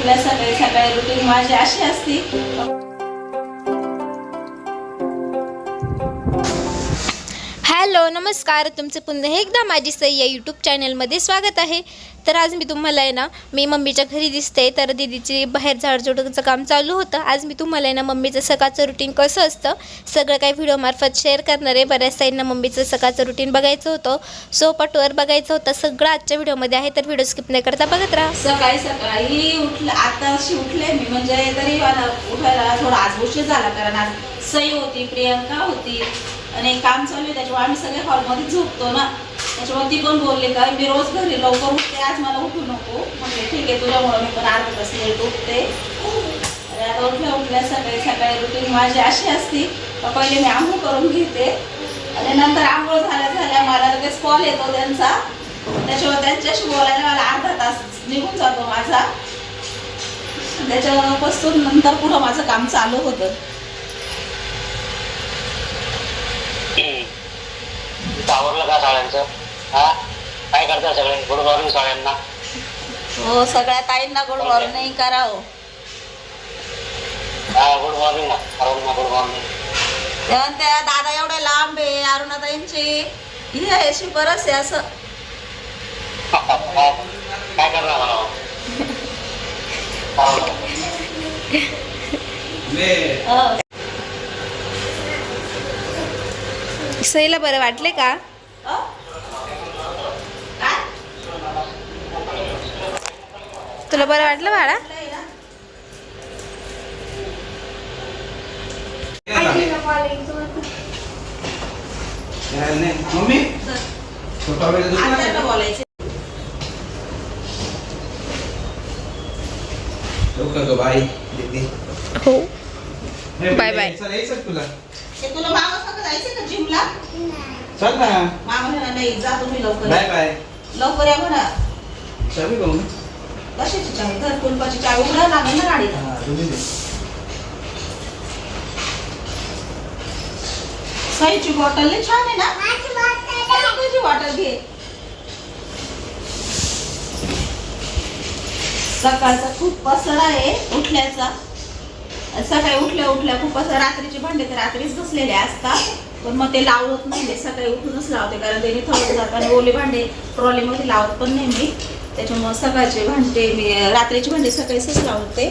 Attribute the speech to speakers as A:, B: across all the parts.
A: उठल्या सकाळी सकाळी रुटीन माझी अशी असती.
B: हॅलो नमस्कार. तुमचं पुन्हा एकदा माझी सई या यूट्यूब चॅनलमध्ये स्वागत आहे. तर आज मी तुम्हाला आहे ना मी मम्मीच्या घरी दिसते. तर दीदीची बाहेर झाडझुडचं काम चालू होतं. आज मी तुम्हाला आहे ना मम्मीचं सकाळचं रुटीन कसं असतं सगळं काही व्हिडिओमार्फत शेअर करणार आहे. बऱ्याच साईडना मम्मीचं सकाळचं रुटीन बघायचं होतं. सोपटवर बघायचं होतं. सगळं आजच्या व्हिडिओमध्ये आहे. तर व्हिडिओ स्किप नाही करता बघत राहा.
A: सकाळी सकाळी उठलं आता अशी उठले मी. म्हणजे तरी उठायला थोडा आज उशीर झाला. कारण आज सई होती प्रियंका होती. आणि काम चालू आहे त्याच्यामुळे आम्ही सगळे हॉलमध्ये झोपतो ना. त्याच्यामुळे ती पण बोलली का मी रोज घरी लवकर उठते आज मला उठू नको. म्हणजे ठीक आहे तुझ्यामुळे मी पण अर्धा तास लेट उठते. आता उठल्या उठल्या सकाळी सकाळी रुटीन माझी अशी असती पहिले मी आंघोळ करून घेते. आणि नंतर आंघोळ झाल्या झाल्या मला लगेच कॉल येतो त्यांचा. त्याच्यावर त्यांच्याशी बोलायला मला अर्धा तास निघून जातो माझा. त्याच्यापासून नंतर पुढं माझं काम चालू होतं.
C: आवरलं का साड्यांचं? हा? काय करता सगळे? गुड मॉर्निंग साड्यांना?
A: हो सगळ्या ताईंना गुड मॉर्निंग करावं.
C: हा गुड मॉर्निंग ना. सर्वांना गुड मॉर्निंग
A: तेव्हा त्या दादा एवढ्या लांब आहे अरुणाताईंची ही आहे अशी बरंच आहे असं.
C: काय करणार मला?
A: हो.
B: सईला बरं वाटले का?
A: हो?
B: तुला बरं वाटलं बाळा? हो. Bye, bye.
D: चल यायचं तुला?
A: ते का जिमला
D: चल ना.
A: मामा म्हणा नाही जा तुम्ही लवकर.
D: बाय बाय
A: लवकर या म्हणा.
D: चावी भाऊ ना.
A: कशाची चावी? घर कुलपाची चावी उघडा लागेल ना गाडीला.
D: हा तुम्ही दे.
A: सईची बॉटल लय छान आहे ना? तुझी बॉटल घे. सकाळचा खूप पसरा आहे उठल्याचा सकाळी उठल्या उठल्या खूप असं रात्रीचे भांडे तर रात्रीच बसलेले असतात. पण मग ते लावत नाही सकाळी उठूनच लावते कारण त्याने थोडं जातात आणि ओले भांडे ट्रॉलीमध्ये लावत पण नाही मी. त्याच्यामुळं सकाळचे भांडे मी रात्रीचे भांडे सकाळीच लावते.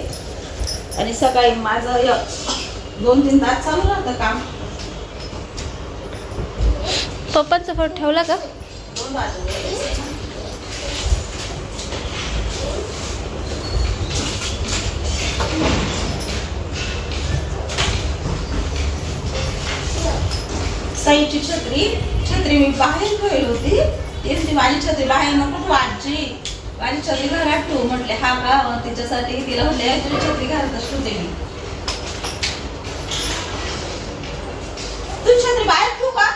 A: आणि सकाळी माझं दोन तीन तास चालू राहतं काम.
B: पप्पांचा फोन ठेवला का?
A: साईची छत्री छत्री मी बाहेर ठेवली होती. तेच ती माझी छत्री बाहेर नको वाटची आजी. माझी छत्री घरात ठेवू म्हटले. हा का? मग तिच्यासाठी तिला म्हटले तुझी छत्री घरातच ठेवते मी तुझी छत्री बाहेर ठेवू का?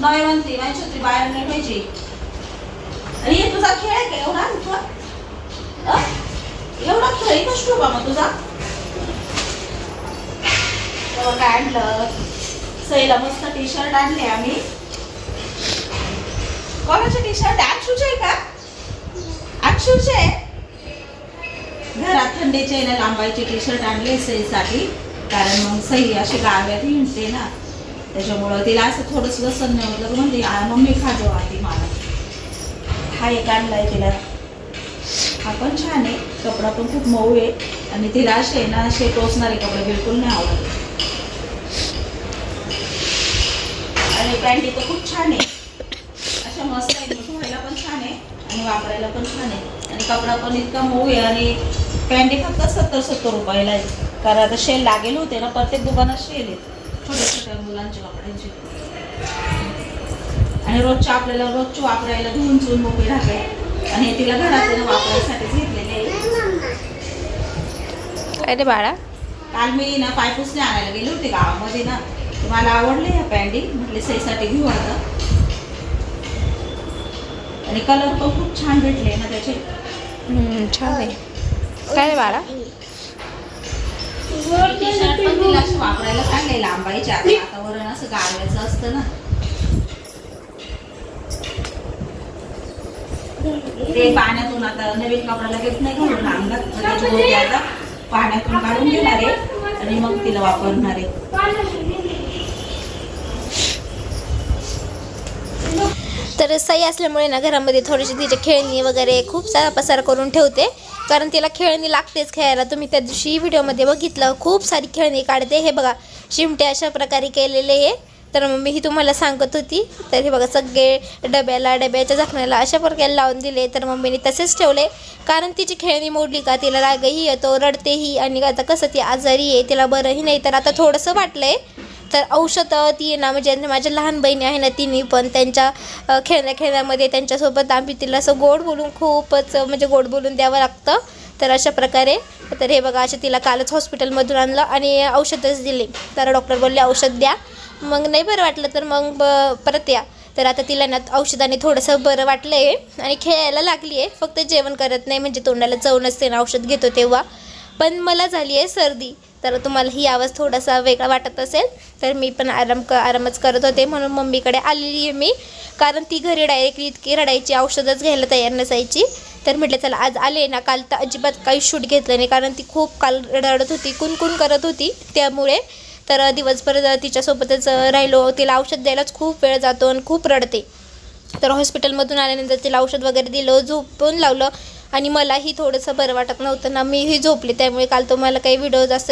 A: नाही म्हणते. माझी छत्री बाहेर नाही पाहिजे. आणि हे तुझा खेळ आहे का? एवढा तुझा एवढा खेळ इथंच बाबा तुझा? हो, काय आणलं सईला मस्त टी शर्ट आणले आम्ही. कोणाचे टी शर्ट अंशूचे आहे का? अंशूचे घरात थंडीचे ना लांबायचे टी शर्ट आणले सईसाठी कारण मग सई अशी गाव्यात हिंडते ना. त्याच्यामुळं तिला असं थोडस वसन नाही होतं. म्हणते मम्मी खा जेव्हा मला. हा एक आणलाय तिला. हा पण छान आहे. कपडा पण खूप मऊ आहे. आणि तिला असे ना असे टोचणारे कपडे बिलकुल नाही आवडत. आणि पॅन्टी तर खूप छान आहे. अशा मस्त आहेत. मग धुवायला पण छान आहे आणि वापरायला पण छान आहे. आणि कपडा पण इतका मऊ आहे आणि पॅन्टी फक्त सत्तर सत्तर रुपयाला आहे. कारण आता शेल लागेल होते ना प्रत्येक दुकानात शेल आहेत. छोट्या छोट्या मुलांच्या कपड्यांचे. आणि रोजच्या आपल्याला रोजची वापरायला धुवून चुवून मोकळी राहते. आणि तिला घरात आहे ना वापरायसाठीच घेतलेले आहे.
B: काय रे बाळा.
A: काल मी ना पायपुसणे आणायला गेले होते गावामध्ये ना. तर मला आवडले ह्या पॅन्टी? म्हटले सईसाठी घेऊ आता. आणि कलर पण खूप छान भेटले ना त्याचे.
B: छान आहे. काय बाळा?
A: तिला वापरायला चांगले लांबायचे आता वातावरण असं गारव्याचं असतं ना. ते पाण्यातून आता नवीन कपडा लगेच नाही घालून आता पाण्यातून काढून घेणार आहे आणि मग तिला वापरणार आहे.
B: तर सई असल्यामुळे ना घरामध्ये थोडीशी तिची खेळणी वगैरे खूप सारा पसार करून ठेवते. कारण तिला खेळणी लागतेच खेळायला. तुम्ही त्या दिवशी व्हिडिओमध्ये बघितलं. खूप सारी खेळणी काढते. हे बघा शिमटे अशा प्रकारे केलेले आहे तर मम्मी ही तुम्हाला सांगत होती. तर हे बघा सगळे डब्याला डब्याच्या झाकण्याला अशा प्रकारे लावून दिले. तर मम्मीने तसेच ठेवले. कारण तिची खेळणी मोडली का तिला रागही येतो रडतेही. आणि आता कसं ती आजारी आहे तिला बरंही नाही. तर आता थोडंसं वाटलं आहे तर औषध ती आहे ना म्हणजे माझ्या लहान बहिणी आहे ना तिने पण त्यांच्या खेळण्या खेळण्यामध्ये त्यांच्यासोबत आम्ही तिला असं गोड बोलून खूपच म्हणजे गोड बोलून द्यावं लागतं. तर अशा प्रकारे तर हे बघा असे तिला कालच हॉस्पिटलमधून आणलं आणि औषधच दिले. तर डॉक्टर बोलले औषध द्या. मग नाही बरं वाटलं तर मग ब परत या. तर आता तिला ना औषधाने थोडंसं बरं वाटलं आहे आणि खेळायला लागली आहे फक्त जेवण करत नाही म्हणजे तोंडाला चव नसते ना औषध घेतो तेव्हा. पण मला झाली आहे सर्दी. तर तुम्हाला ही आवाज थोडासा वेगळा वाटत असेल तर मी पण आराम क आरामच करत होते. म्हणून मम्मीकडे आलेली आहे मी. कारण ती घरी डायरेक्टली इतकी रडायची औषधच घ्यायला तयार नसायची. तर म्हटलं चला आज आले ना काल तर अजिबात काही शूट घेतलं नाही. कारण ती खूप काल रडत होती कुणकुण करत होती त्यामुळे. तर दिवसभर तिच्यासोबतच राहिलो. तिला औषध द्यायलाच खूप वेळ जातो आणि खूप रडते. तर हॉस्पिटलमधून आल्यानंतर तिला औषध वगैरे दिलं झोपून लावलं. आणि मलाही थोडंसं बरं वाटत नव्हतं ना मीही झोपले. त्यामुळे काल तुम्हाला काही व्हिडिओ जास्त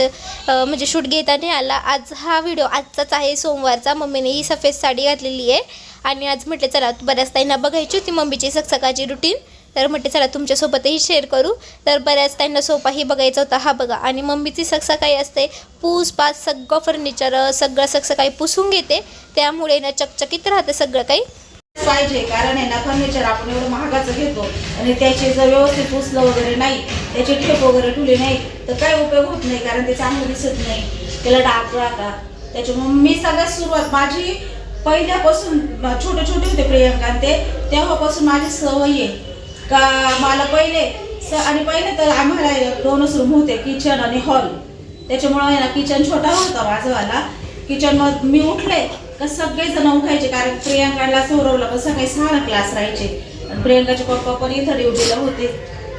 B: म्हणजे शूट घेता नाही आला. आज हा व्हिडिओ आजचाच आहे सोमवारचा. मम्मीने ही सफेद साडी घातलेली आहे. आणि आज म्हटले चला बऱ्याच ताईंना बघायची होती मम्मीची सकसकाची रुटीन तर म्हटले चला तुमच्यासोबतही शेअर करू. तर बऱ्याच त्यांना सोपाही बघायचा होता हा बघा. आणि मम्मीची सकाळी असते पूस पास सगळं फर्निचर सगळं सकाळी पुसून घेते. त्यामुळे ना चकचकीत राहतं सगळं काही.
A: पाहिजे. कारण आहे ना फर्निचर आपण एवढं महागाचं घेतो आणि त्याचे जर व्यवस्थित पुसलं वगैरे नाही त्याचे ठेप वगैरे ठुले नाही तर काही उपयोग होत नाही कारण ते चांगलं दिसत नाही. त्याला डाग राहतात त्याच्यामुळे मी सगळ्यात सुरुवात माझी पहिल्यापासून छोटे छोटे होते प्रियंका ते तेव्हापासून माझी सवय आहे. का मला पहिले स आणि पहिले तर आम्हाला दोनच रूम होते किचन आणि हॉल त्याच्यामुळं आहे ना किचन छोटा होता माझावाला किचन मग मी उठले तर सगळेजण उठायचे कारण प्रियांकाला सौरवला पण सकाळी सहा क्लास राहायचे. प्रियांकाचे प्रियंकाचे पप्पा पण इथं ड्युटीला होते.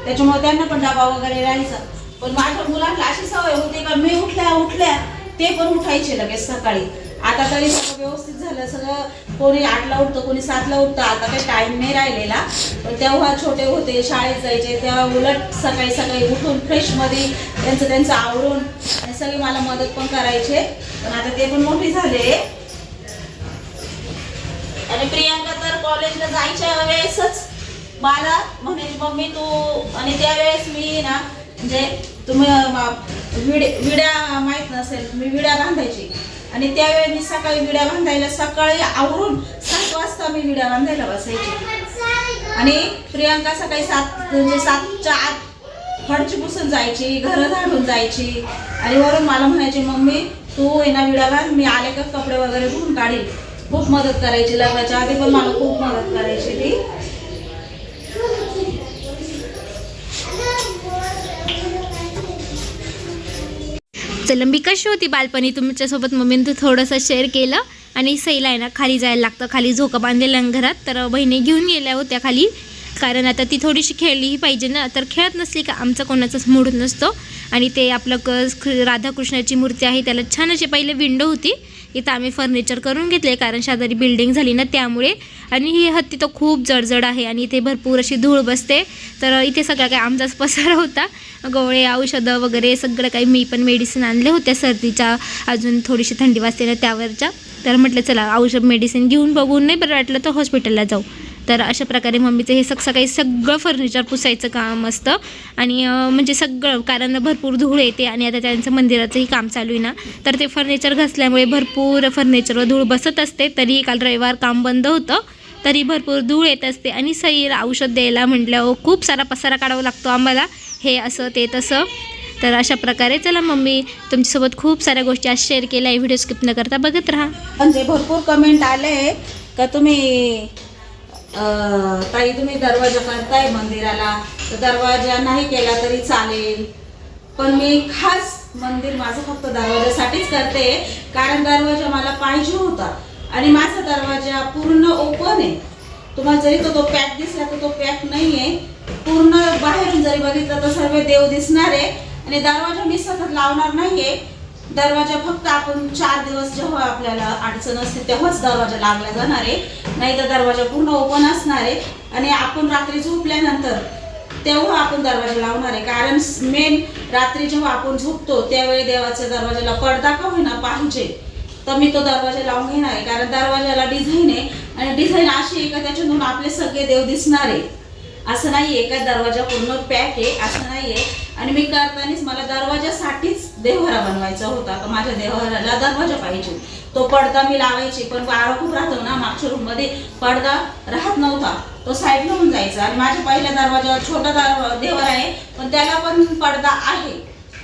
A: त्याच्यामुळे त्यांना पण डबा वगैरे राहायचा. पण माझ्या मुलांना अशी सवय होती का मी उठल्या उठल्या ते पण उठायचे लगेच सकाळी. आता तरी सगळं व्यवस्थित झालं. सगळं कोणी आठला उठतं कोणी सातला उठतं. आता काही टाईम नाही राहिलेला. पण तेव्हा छोटे होते शाळेत जायचे. तेव्हा उलट सकाळी सकाळी उठून फ्रेशमध्ये त्यांचं त्यांचं आवरून आणि मला मदत पण करायचे. पण आता ते पण मोठी झाले. प्रियांका तर कॉलेजला जायच्या वेळेसच मला म्हणे मम्मी तू आणि त्यावेळेस मी ना म्हणजे तुम्ही विड्या माहीत नसेल मी विड्या बांधायची. आणि त्यावेळी मी सकाळी विड्या बांधायला सकाळी आवरून सात वाजता मी विड्या बांधायला बसायची. आणि प्रियांका सकाळी सात म्हणजे सातच्या आत फडची पुसून जायची घरं झाडून जायची. आणि वरून मला म्हणायची मम्मी तू आहे ना विडा बांध मी आले का कपडे वगैरे धुवून काढील खूप मदत करायची लग्नाच्या आधी पण मला खूप मदत करायची ती.
B: चला मी कशी होती बालपणी? तुमच्यासोबत मम्मीनं तर थोडंसं शेअर केलं आणि सैला आहे ना खाली जायला लागतं. खाली झोका बांधलेल्या घरात. तर बहिणी घेऊन गेल्या होत्या खाली. कारण आता ती थोडीशी खेळलीही पाहिजे ना. तर खेळत नसली का आमचा कोणाचाच मूड नसतो. आणि ते आपलं क राधाकृष्णाची मूर्ती आहे त्याला छान अशी पहिले विंडो होती. इथं आम्ही फर्निचर करून घेतले कारण शेजारी बिल्डिंग झाली ना त्यामुळे. आणि ही हत्ती तर खूप जडजड आहे आणि इथे भरपूर अशी धूळ बसते. तर इथे सगळा काही आमचाच पसारा होता. गोळे औषधं वगैरे सगळं काही मी पण मेडिसिन आणले होत्या सर्दीच्या. अजून थोडीशी थंडी वाजते ना त्यावरच्या. तर म्हटलं चला औषध मेडिसिन घेऊन बघून नाही बरं वाटलं तर हॉस्पिटलला जाऊ. तर अशा प्रकारे मम्मीचं हे सग सकाळी सगळं फर्निचर पुसायचं काम असतं. आणि म्हणजे सगळं कारण भरपूर धूळ येते आणि आता त्यांचं मंदिराचंही काम चालू आहे ना. तर ते फर्निचर घसल्यामुळे भरपूर फर्निचरवर धूळ बसत असते. तरी काल रविवार काम बंद होतं. तरी भरपूर धूळ येत असते. आणि सैर औषध द्यायला म्हटल्यावर खूप सारा पसारा काढावा लागतो आम्हाला. हे असं ते तसं. तर अशा प्रकारे चला मम्मी तुमच्यासोबत खूप साऱ्या गोष्टी आज शेअर केल्या. व्हिडिओ स्किप न करता बघत राहा.
A: म्हणजे भरपूर कमेंट आले का तुम्ही ताई तुम्ही दरवाजा करताय मंदिराला. तर दरवाजा नाही केला तरी चालेल. पण मी खास मंदिर माझं फक्त दरवाजासाठीच करते कारण दरवाजा मला पाहिजे होता. आणि माझा दरवाजा पूर्ण ओपन आहे. तुम्हाला जरी तो तो पॅक दिसला तर तो पॅक नाही आहे पूर्ण बाहेरून जरी बघितलं तर सर्व देव दिसणार. आहे आणि दरवाजा मी सतत लावणार नाही आहे दरवाजा फक्त आपण चार दिवस जेव्हा आपल्याला अडचण असते तेव्हाच दरवाजा लागला जाणार आहे. नाही तर दरवाजा पूर्ण ओपन असणार आहे. आणि आपण रात्री झोपल्यानंतर तेव्हा आपण दरवाजा लावणार आहे. कारण मेन रात्री जेव्हा आपण झोपतो त्यावेळी देवाच्या दरवाजाला पडदा का होईना पाहिजे. तर मी तो दरवाजा लावून घेणार आहे. कारण दरवाजाला डिझाईन आहे. आणि डिझाईन अशी आहे का त्याच्यातून आपले सगळे देव दिसणार आहे. असं नाही आहे का दरवाजा पूर्ण पॅक आहे. असं नाही आहे आणि मी करतानाच मला दरवाजासाठीच देवघरा बनवायचा होता तर माझ्या देवघराला दरवाजा पाहिजे तो पडदा मी लावायची पण वारा खूप राहतो ना मागच्या रूममध्ये. पडदा राहत नव्हता. तो साईडला होऊन जायचा. आणि माझ्या पहिल्या दरवाजावर छोटा दर- देवर आहे पण त्याला पण पडदा आहे.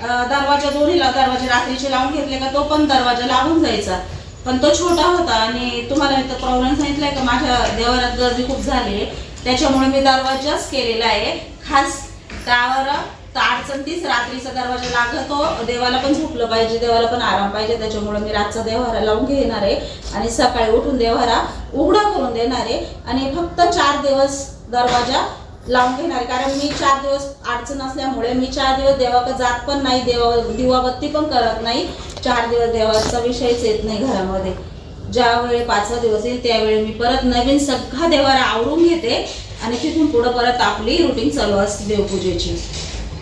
A: दरवाजा दोन्हीला दरवाजे रात्रीचे लावून घेतले का तो पण दरवाजा लावून जायचा. पण तो छोटा होता आणि तुम्हाला इथं प्रॉब्लेम सांगितलाय का माझ्या देवारात गर्दी खूप झाली आहे. त्याच्यामुळे मी दरवाजाच केलेला आहे. खास त्यावर तर अडचण तीच रात्रीचा दरवाजा लागतो. देवाला पण झोपलं पाहिजे देवाला पण आराम पाहिजे. त्याच्यामुळे मी रातचा देवारा लावून घेणार आहे. आणि सकाळी उठून देवारा उघडा करून देणार आहे. आणि फक्त चार दिवस दरवाजा लावून घेणार आहे. कारण मी चार दिवस अडचण असल्यामुळे मी चार दिवस देवाकडे जात पण नाही. देवा दिवाबत्ती पण करत नाही. चार दिवस देवाचा विषयच येत नाही घरामध्ये. ज्यावेळी पाचवा दिवस येईल त्यावेळी मी परत नवीन सगळा देवारा आवरून घेते. आणि तिथून पुढं परत आपली रुटीन चालू असते देवपूजेची.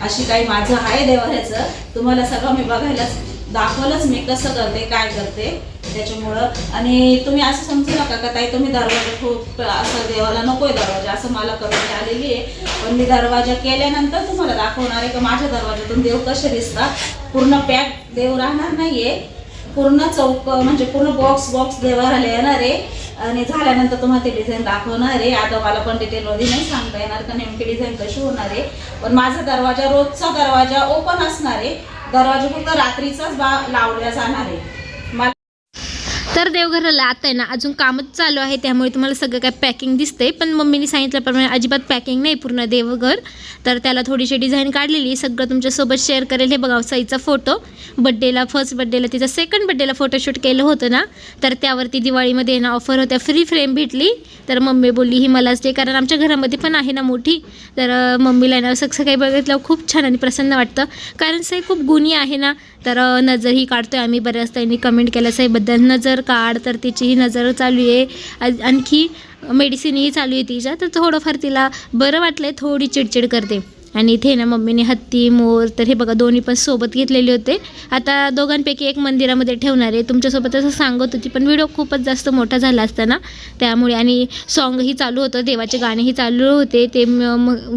A: अशी काही माझं आहे देवाऱ्याचं. तुम्हाला सगळं मी बघायला दाखवलंच मी कसं करते काय करते. त्याच्यामुळं आणि तुम्ही असं समजू नका का ताई तुम्ही दरवाजा खूप असं देवाला नकोय दरवाजा असं मला करून आलेली आहे. पण मी दरवाजा केल्यानंतर तुम्हाला दाखवणार आहे का माझ्या दरवाजातून देव कसे दिसतात? पूर्ण पॅक देव राहणार नाहीये. पूर्ण चौक म्हणजे पूर्ण बॉक्स बॉक्स देवाला येणार आहे. आणि झाल्यानंतर तुम्हाला ते डिझाईन दाखवणार आहे. आता मला पण डिटेलमध्ये नाही सांगता येणार का नेमकी डिझाईन कशी होणार आहे. पण माझा दरवाजा रोजचा दरवाजा ओपन असणार आहे. दरवाजा फक्त रात्रीचाच बा लावला जाणार आहे.
B: तर देवघराला आता आहे ना अजून कामच चालू आहे त्यामुळे तुम्हाला सगळं काय पॅकिंग दिसते पण मम्मीने सांगितल्याप्रमाणे अजिबात पॅकिंग नाही पूर्ण देवघर. तर त्याला थोडीशी डिझाईन काढलेली सगळं तुमच्यासोबत शेअर करेल. हे बघा साईचा फोटो बड्डेला फर्स्ट बड्डेला तिचा सेकंड बड्डेला फोटोशूट केलं होतं ना. तर त्यावरती दिवाळीमध्ये ना ऑफर होत्या. फ्री फ्रेम भेटली. तर मम्मी बोलली ही मलाच दे कारण आमच्या घरामध्ये पण आहे ना मोठी. तर मम्मीला ना सगळं काही बघितलं खूप छान आणि प्रसन्न वाटतं. कारण सई खूप गुणी आहे ना. तर नजरही नजरही काढतोय आम्ही बऱ्याच त्यांनी कमेंट केलं साईबद्दल नजर काढ तर तिचीही नजर चालू आहे. आणखी मेडिसिनही चालू आहे तिच्या. तर थोडंफार तिला बरं वाटलं आहे थोडी चिडचिड करते. आणि इथे ना मम्मीने हत्ती मोर तर हे बघा दोन्ही पण सोबत घेतलेले होते. आता दोघांपैकी एक मंदिरामध्ये ठेवणार आहे. तुमच्यासोबत असं सांगत होती पण व्हिडिओ खूपच जास्त मोठा झाला असता ना त्यामुळे आणि सॉन्गही चालू होतं देवाचे गाणेही चालू होते. ते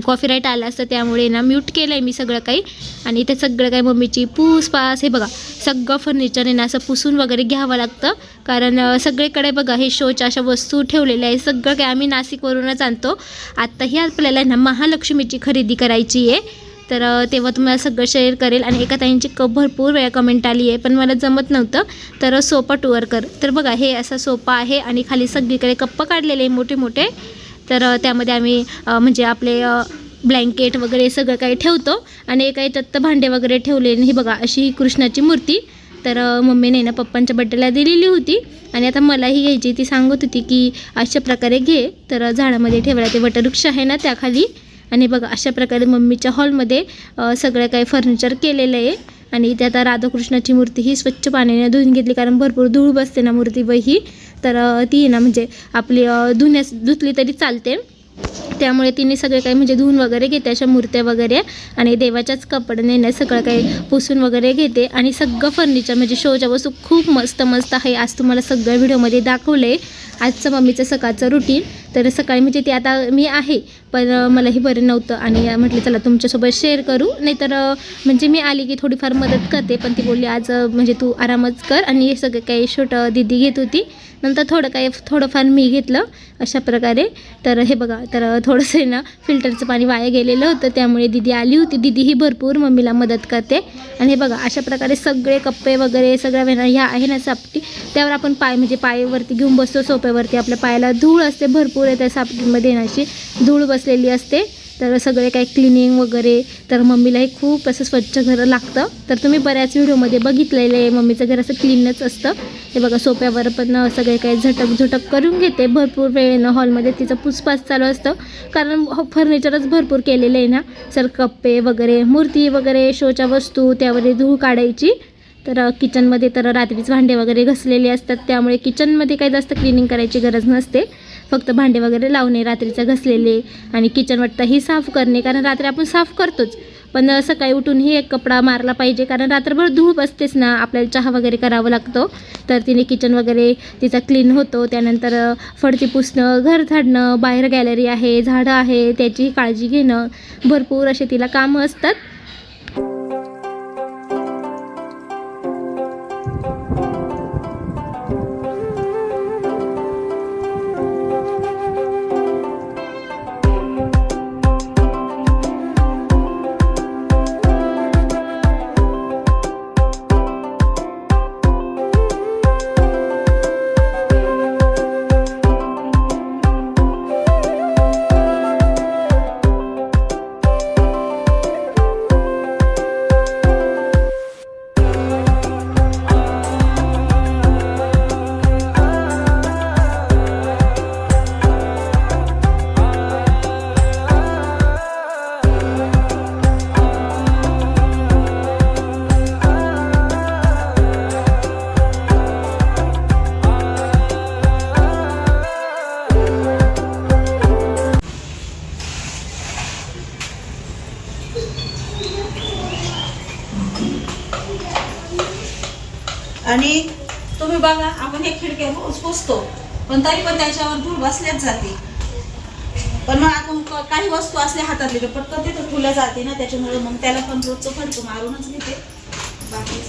B: कॉफीराईट आलं असतं त्यामुळे ना म्यूट केलं आहे मी सगळं काही. आणि इथे सगळं काही मम्मीची पूस पास हे बघा सगळं फर्निचर आहे ना असं पुसून वगैरे घ्यावं लागतं. कारण सगळीकडे बघा हे शोच्या अशा वस्तू ठेवलेल्या आहे सगळं काही आम्ही नाशिकवरूनच आणतो. आत्ताही आपल्याला आहे ना महालक्ष्मीची खरेदी करायची आहे. तर तेव्हा तुम्हाला सगळं शेअर करेल आणि एका ताईंची कप भरपूर वेळा कमेंट आली आहे. पण मला जमत नव्हतं. तर सोपा टूअर कर. तर बघा हे असा सोपा आहे आणि खाली सगळीकडे कप्प काढलेले आहे मोठे मोठे तर त्यामध्ये आम्ही म्हणजे आपले ब्लँकेट वगैरे सगळं काही ठेवतो आणि एका याच्यात भांडे वगैरे ठेवले हे बघा अशी कृष्णाची मूर्ती. तर मम्मीने ना पप्पांच्या बड्डेला दिलेली होती. आणि आता मलाही घ्यायची ती सांगत होती की अशा प्रकारे घे. तर झाडामध्ये ठेवायला ते वटवृक्ष आहे ना त्याखाली. आणि बघा अशा प्रकारे मम्मीच्या हॉलमध्ये सगळं काही फर्निचर केलेलं आहे. आणि इथे आता राधाकृष्णाची मूर्ती ही स्वच्छ पाण्याने धुवून घेतली कारण भरपूर धूळ बसते ना मूर्ती ही तर ती आहे ना म्हणजे आपली धुण्यास धुतली तरी चालते. त्यामुळे तिने सगळे काही म्हणजे धुवून वगैरे घेते अशा मूर्त्या वगैरे. आणि देवाच्याच कपड्याने ना सगळं काही पुसून वगैरे घेते. आणि सगळं फर्निचर म्हणजे शोच्या वस्तू खूप मस्त मस्त आहे. आज तुम्हाला सगळं व्हिडिओमध्ये दाखवलं आहे आजचं मम्मीचं सकाळचं रुटीन तर सकाळी म्हणजे ते आता मी आहे पण मलाही बरं नव्हतं आणि म्हटलं चला तुमच्यासोबत शेअर करू. नाहीतर म्हणजे मी आली की थोडीफार मदत करते पण ती बोलली आज म्हणजे तू आरामच कर. आणि हे सगळं काही छोटं दिदी घेत होती. नंतर थोडं काही थोडंफार मी घेतलं अशा प्रकारे. तर हे बघा तर थोडंसं आहे ना फिल्टरचं पाणी वाया गेलेलं होतं त्यामुळे दिदी आली होती. दिदी ही भरपूर मम्मीला मदत करते. आणि हे बघा अशा प्रकारे सगळे कप्पे वगैरे सगळ्या वेळा ह्या आहे ना सापटी. त्यावर आपण पाय म्हणजे पायवरती घेऊन बसतो सोप्यावरती आपल्या पायाला धूळ असते भरपूर आहे त्या सापटीमध्ये अशी धूळ बसलेली असते. तर सगळे काही क्लिनिंग वगैरे तर मम्मीलाही खूप असं स्वच्छ घरं लागतं. तर तुम्ही बऱ्याच व्हिडिओमध्ये बघितलेलं आहे मम्मीचं घर असं क्लीनच असतं. हे बघा सोप्यावर पण सगळे काही झटक झटक करून घेते. भरपूर वेळेनं हॉलमध्ये तिचं पुसपास चालू असतं. कारण हो, फर्निचरच भरपूर केलेलं आहे ना. सर कप्पे वगैरे मूर्ती वगैरे शोच्या वस्तू त्यावर धूळ काढायची. तर किचनमध्ये तर रात्रीच भांडे वगैरे घसलेले असतात. त्यामुळे किचनमध्ये काही जास्त क्लिनिंग करायची गरज नसते. फक्त भांडे वगैरे लावणे रात्रीचं घसलेले आणि किचन वाटतंही साफ करणे. कारण रात्री आपण साफ करतोच. पण सकाळी उठूनही एक कपडा मारला पाहिजे. कारण रात्रभर धूळ बसतेच ना. आपल्याला चहा वगैरे करावं लागतो. तर तिने किचन वगैरे तिचा क्लीन होतो. त्यानंतर फडती पुसणं घर झाडणं बाहेर गॅलरी आहे झाडं आहे त्याची काळजी घेणं. भरपूर असे तिला कामं असतात.
A: आणि तुम्ही बघा आपण हे खिडके रोज पुसतो. पण तरी पण त्याच्यावर धूळ बसल्याच जाते. पण मग आपण काही वस्तू असल्या हातातली तर पटकन तिथं फुलं जाते ना त्याच्यामुळे मग त्याला पण रोजचं फडकं मारूनच घेते. बाकी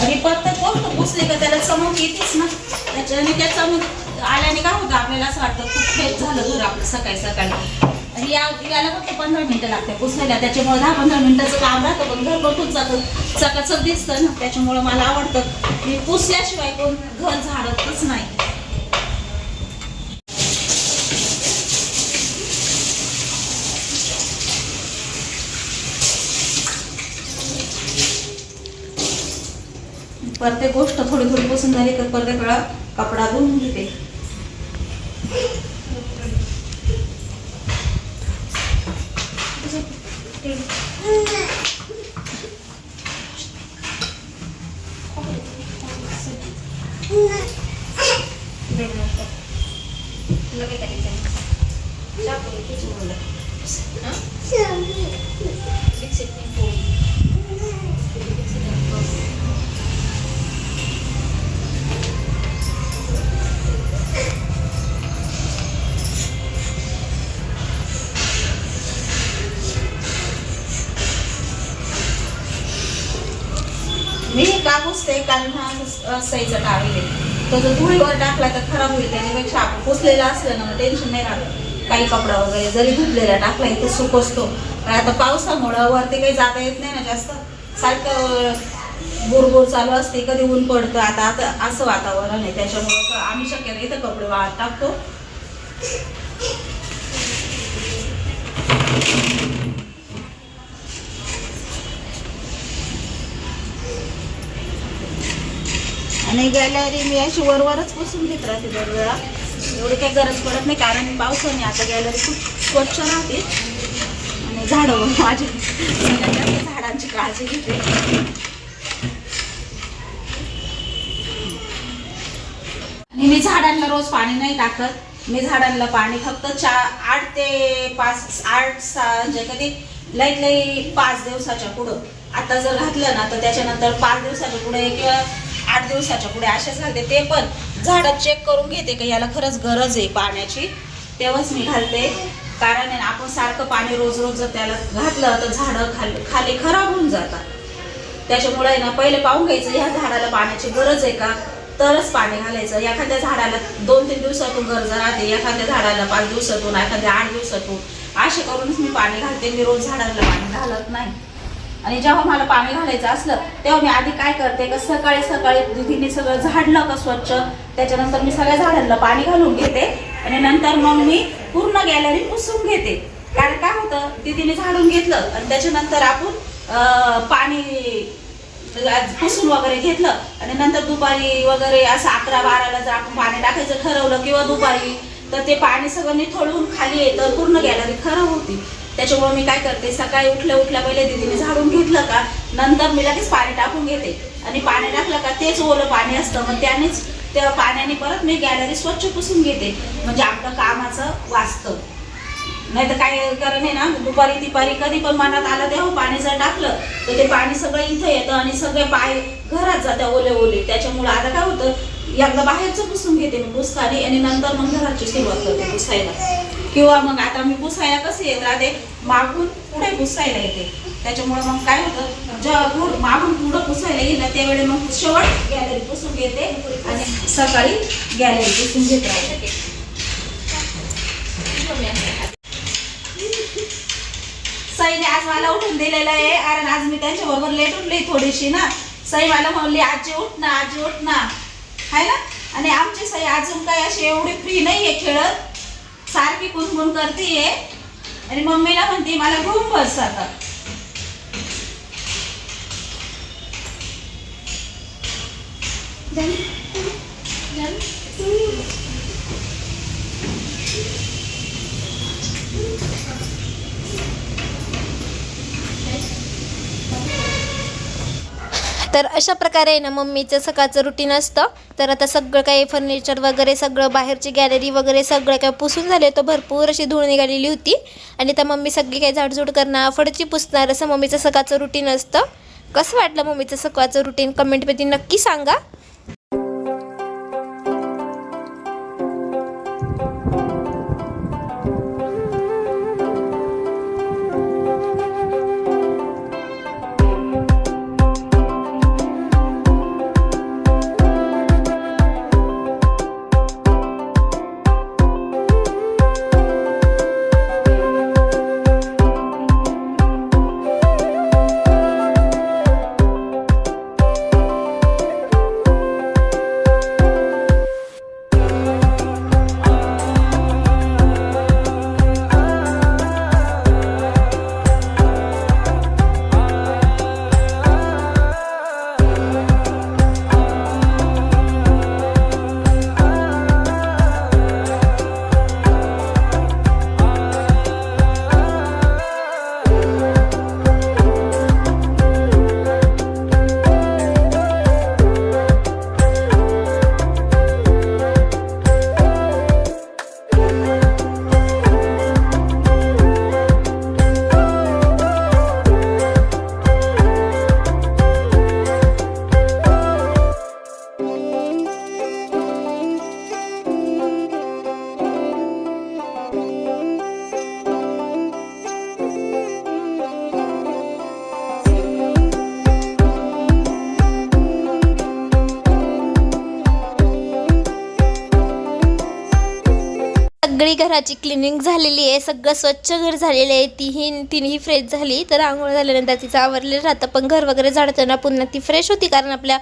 A: आणि पत्ता कोण पुसले का त्याला चमक येतेच ना. त्याच्याने त्या चमक आल्याने काय होतं आपल्याला असं वाटतं खूप फ्रेश झालं घर आपलं सकाळी सकाळी. आणि या याला फक्त पंधरा मिनिटं लागते. पुसायला त्याच्यामुळे दहा पंधरा मिनिटाचं काम राहतं पण घर बघून जातं चकाचक दिसतं ना. त्याच्यामुळं मला आवडतं. मी पुसल्याशिवाय कोण घर झाडतच नाही. प्रत्येक गोष्ट थोडी थोडी पुसून झाली तर प्रत्येक वेळा कपडा धुवून घेते. मी तो जर धुळीवर टाकला तर खराब होईल त्याच्यापेक्षा आपण पुसलेला असलं ना टेन्शन नाही राहत. काही कपडा वगैरे जरी धुतलेला टाकला इथे सुक असतो. पण आता पावसामुळं वरती काही जाता येत नाही ना जास्त. सारखं बुरबुर चालू असते कधी ऊन पडतं. आता आता असं वातावरण आहे त्याच्यामुळं आम्ही शक्यतो इथं कपडे वाळत टाकतो. आणि गॅलरी मी अशी वरवरच पुसून घेत राहते दरवेळा. एवढी काही गरज पडत नाही कारण पावसाने आता गॅलरी खूप स्वच्छ राहते. आणि झाडं माझी. झाडांची काळजी घेते. आणि मी झाडांना रोज पाणी नाही टाकत. मी झाडांना पाणी फक्त चार आठ ते पाच आठ सहा म्हणजे कधी लईत लई पाच दिवसाच्या पुढं. आता जर घातलं ना तर त्याच्यानंतर पाच दिवसाच्या पुढे किंवा आठ दिवसाच्या पुढे असेच घालते. ते पण झाडं चेक करून घेते की याला खरंच गरज आहे पाण्याची. तेव्हाच मी घालते. कारण आपण सारखं पाणी रोज रोज जर त्याला घातलं तर झाडं खाली खाली खराब होऊन जातात. त्याच्यामुळे आहे ना पहिले पाहून घ्यायचं ह्या झाडाला पाण्याची गरज आहे का? तरच पाणी घालायचं. एखाद्या झाडाला दोन तीन दिवसातून गरज राहते एखाद्या झाडाला पाच दिवसातून एखाद्या आठ दिवसातून. असे करूनच मी पाणी घालते. मी रोज झाडाला पाणी घालत नाही. आणि जेव्हा मला पाणी घालायचं असलं तेव्हा मी आधी काय करते का सकाळी सकाळी दिदीने सगळं झाडलं का स्वच्छ त्याच्यानंतर मी सगळ्या झाडांना पाणी घालून घेते आणि नंतर मग मी पूर्ण गॅलरी पुसून घेते. कारण काय होतं दिदीने झाडून घेतलं आणि त्याच्यानंतर आपण पाणी पुसून वगैरे घेतलं आणि नंतर दुपारी वगैरे असं अकरा बाराला जर आपण पाणी टाकायचं ठरवलं किंवा दुपारी तर ते पाणी सगळं निथळून खाली येतं पूर्ण गॅलरी खराब होती. त्याच्यामुळे मी काय करते सकाळी उठल्या उठल्या पहिले दिदीने झाडून घेतलं का नंतर मी लगेच पाणी टाकून घेते. आणि पाणी टाकलं का तेच ओलं पाणी असतं. मग त्यानेच त्या पाण्याने परत मी गॅलरी स्वच्छ पुसून घेते. म्हणजे आपलं कामाचं वाचतं. नाही तर काय कारण आहे ना दुपारी तिपारी कधी पण मनात आलं तेव्हा पाणी जर टाकलं तर ते पाणी सगळं इथं येतं आणि सगळे पाय घरात जातं ओले ओले. त्याच्यामुळे आता काय होतं एकदा बाहेरचं पुसून घेते मी पुसकाने आणि नंतर मग घराची सुरुवात करते पुसायला. किंवा मग आता मी पुसायला कसं येत राहते मागून पुढे पुसायला येते. त्याच्यामुळे मग काय होतं जेव्हा मागून पुढं पुसायला येईल ना त्यावेळी मग शेवट गॅलरी पुसून घेते आणि सकाळी गॅलरी पुसून घेत. राहते सईने आज मला उठून दिलेलं आहे कारण आज मी त्यांच्या बरोबर लेट उठली थोडीशी ना. सई मला म्हणली आजी उठ ना आजी उठ ना. हाय ना? आणि आमची सई अजून काय अशी एवढी फ्री नाहीये खेळत. सारखी कुणकुण करते आणि मम्मीला म्हणते मला घुम बस आता
B: तर अशा प्रकारे आहे ना मम्मीचं सकाळचं रुटीन असतं. तर आता सगळं काही फर्निचर वगैरे सगळं बाहेरची गॅलरी वगैरे सगळं काय पुसून झाले तर भरपूर अशी धूळ निघालेली होती. आणि त्या मम्मी सगळी काही झाडझूड करणार फडची पुसणार असं मम्मीचं सकाळचं रुटीन असतं. कसं वाटलं मम्मीचं सकाळचं रुटीन कमेंटमध्ये नक्की सांगा. सगळी घराची क्लिनिंग झालेली आहे सगळं स्वच्छ घर झालेलं आहे तीही तिन्ही फ्रेश झाली तर आंघोळ झाल्यानंतर तिचं आवरलेलं राहतं. पण घर वगैरे झाडताना पुन्हा ती फ्रेश होती कारण आपल्या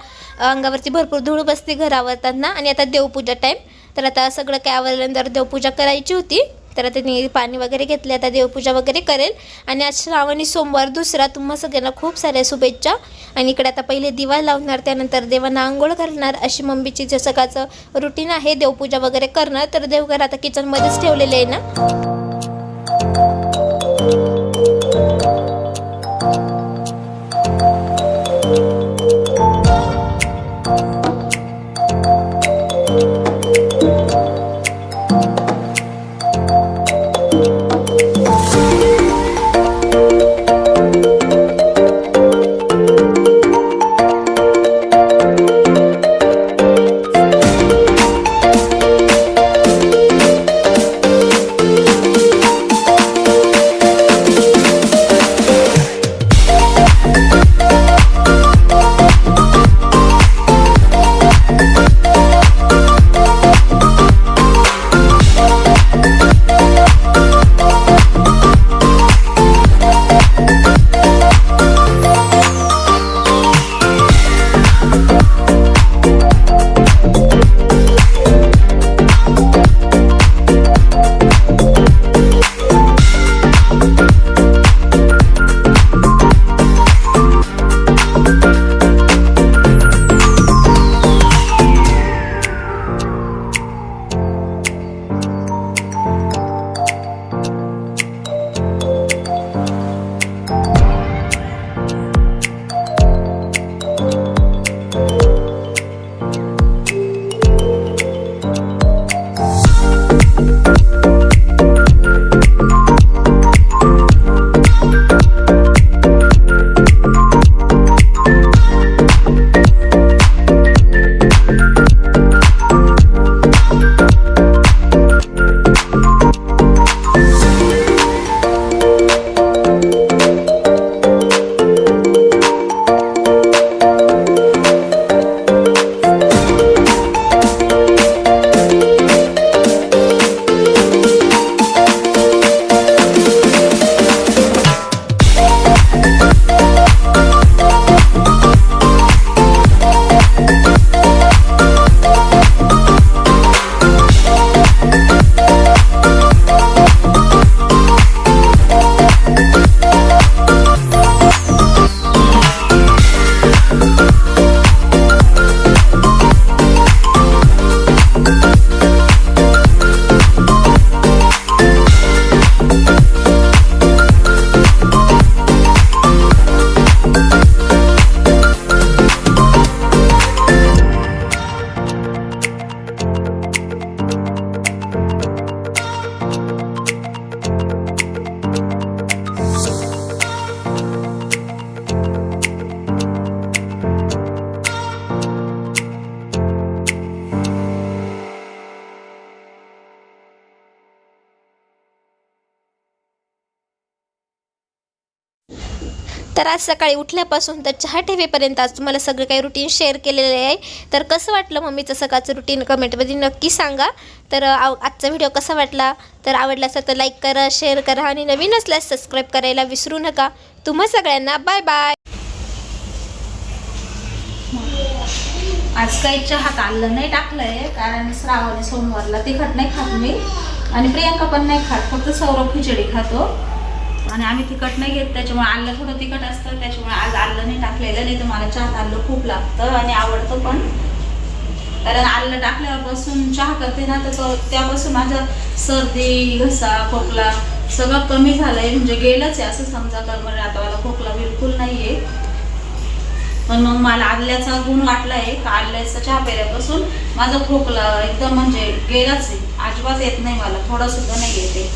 B: अंगावरती भरपूर धूळ बसते घर आवरताना आणि आता देवपूजा टाईम तर आता सगळं काय आवरल्यानंतर देवपूजा करायची होती. तर आता तिने पाणी वगैरे घेतले आता देवपूजा वगैरे करेल. आणि आज श्रावणी सोमवार दुसरा तुम्हा सगळ्यांना खूप साऱ्या शुभेच्छा. आणि इकडे आता पहिले दिवा लावणार त्यानंतर देवांना आंघोळ घालणार अशी मम्मीची जे सकाळचं रुटीन आहे देवपूजा वगैरे करणार. तर देवघर आता किचनमध्येच ठेवलेले आहे ना. आज सकाळी उठल्यापासून तर चहा ठेवेपर्यंत आज तुम्हाला सगळं काही रुटीन शेअर केलेलं आहे. तर कसं वाटलं मम्मीचं सकाळचं रुटीन कमेंटमध्ये नक्की सांगा. तर आव- आजचा व्हिडिओ कसा वाटला? तर आवडला असेल तर लाईक करा शेअर करा आणि नवीन असल्यास सबस्क्राईब करायला विसरू नका. तुम्हा सगळ्यांना बाय बाय
A: आज काही चहा काढलं नाही टाकलंय कारण श्रावण सोमवारला तिखट नाही खात मी. आणि प्रियांका पण नाही खात फक्त सौरभ खिचडी खातो. आणि आम्ही तिखट नाही घेत त्याच्यामुळे आलं थोडं तिखट असतं त्याच्यामुळे आज आलं नाही टाकलेलं नाही तर मला चहात आलं खूप लागतं आणि आवडतं पण. कारण आलं टाकल्यापासून चहा करते ना तर तो त्यापासून माझं सर्दी घसा खोकला सगळं कमी झालंय. म्हणजे गेलंच आहे असं समजा तर म्हणजे आता मला खोकला बिलकुल नाही आहे पण मग मला आल्याचा गुण वाटला आहे का आल्याचा चहा प्यायल्यापासून माझा खोकला एकदम म्हणजे गेलाच आहे. अजिबात येत नाही मला थोडंसुद्धा नाही येते